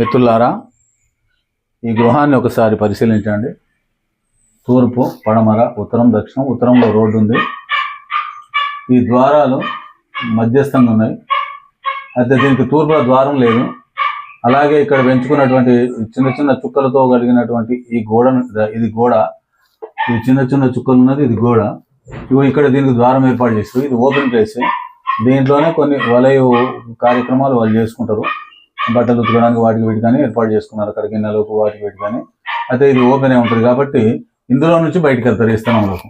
మిత్రులారా ఈ గృహాన్ని ఒకసారి పరిశీలించండి. తూర్పు పడమర ఉత్తరం దక్షిణం ఉత్తరంలో రోడ్డు ఉంది. ఈ ద్వారాలు మధ్యస్థంగా ఉన్నాయి. అయితే దీనికి తూర్పులో ద్వారం లేదు. అలాగే ఇక్కడ పెంచుకున్నటువంటి చిన్న చిన్న చుక్కలతో కలిగినటువంటి ఈ గోడ ఇది గోడ. ఈ చిన్న చిన్న చుక్కలు ఉన్నది ఇది గోడ. ఇవి ఇక్కడ దీనికి ద్వారం ఏర్పాటు చేస్తారు ఇది ఓపెన్ ప్లేస్. దీంట్లోనే కొన్ని వలయ కార్యక్రమాలు వాళ్ళు చేసుకుంటారు. బట్టలు ఉతకడానికి వాటికి వీటి కానీ ఏర్పాటు చేసుకున్నారు. అక్కడ గిన్నెలకు వాటికి వీటి కానీ అయితే ఇది ఓపెన్ ఉంటుంది కాబట్టి ఇందులో నుంచి బయటకు వెళ్తారు ఈ స్థలంలోకి.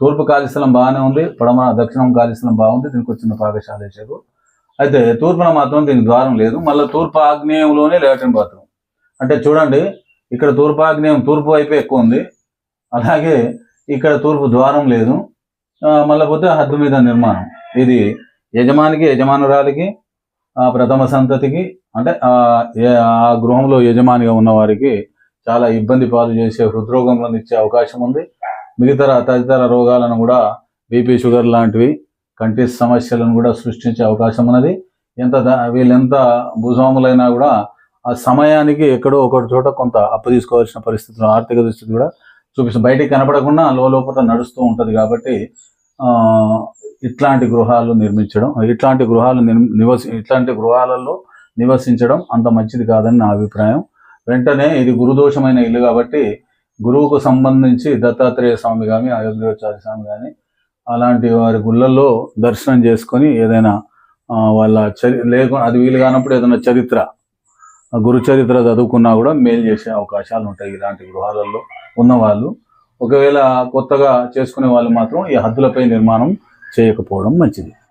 తూర్పు కాళీస్థలం బాగానే ఉంది. పడమ దక్షిణం కాళీస్థలం బాగుంది. దీనికి వచ్చిన పాకశాల వేసారు అయితే తూర్పున మాత్రం దీనికి ద్వారం లేదు. మళ్ళీ తూర్పు ఆగ్నేయంలోనే లేటన్ బాత్రూమ్. అంటే చూడండి ఇక్కడ తూర్పు ఆగ్నేయం తూర్పు వైపే ఎక్కువ ఉంది. అలాగే ఇక్కడ తూర్పు ద్వారం లేదు. మళ్ళీ పోతే హద్దు మీద నిర్మాణం. ఇది యజమానికి యజమానురాలికి ప్రథమ సంతతికి అంటే ఆ ఆ గృహంలో యజమానిగా ఉన్న వారికి చాలా ఇబ్బంది పాలు చేసే హృద్రోగంలను ఇచ్చే అవకాశం ఉంది. మిగతా తదితర రోగాలను కూడా బీపీ షుగర్ లాంటివి కంటి సమస్యలను కూడా సృష్టించే అవకాశం ఉన్నది. ఎంత వీళ్ళెంత భూస్వాములైనా కూడా ఆ సమయానికి ఎక్కడో ఒకటి చోట కొంత అప్పు తీసుకోవాల్సిన పరిస్థితులు ఆర్థిక దుస్థితి కూడా చూపిస్తుంది. బయటికి కనపడకుండా లోపల నడుస్తూ ఉంటుంది కాబట్టి ఆ, ఇట్లాంటి గృహాలు నిర్మించడం ఇట్లాంటి గృహాలు నివసి ఇట్లాంటి గృహాలలో నివసించడం అంత మంచిది కాదని నా అభిప్రాయం. వెంటనే ఇది గురుదోషమైన ఇల్లు కాబట్టి గురువుకు సంబంధించి దత్తాత్రేయ స్వామి కానీ అయోధ్యోచార్య స్వామి కానీ అలాంటి వారి గుళ్ళల్లో దర్శనం చేసుకొని ఏదైనా వాళ్ళ చరి లేకుండా అది వీలు కానప్పుడు ఏదైనా చరిత్ర గురు చరిత్ర చదువుకున్నా కూడా మేలు చేసే అవకాశాలు ఉంటాయి ఇలాంటి గృహాలలో ఉన్నవాళ్ళు. ఒకవేళ కొత్తగా చేసుకునే వాళ్ళు మాత్రం ఈ హద్దులపై నిర్మాణం చేయకపోవడం మంచిది.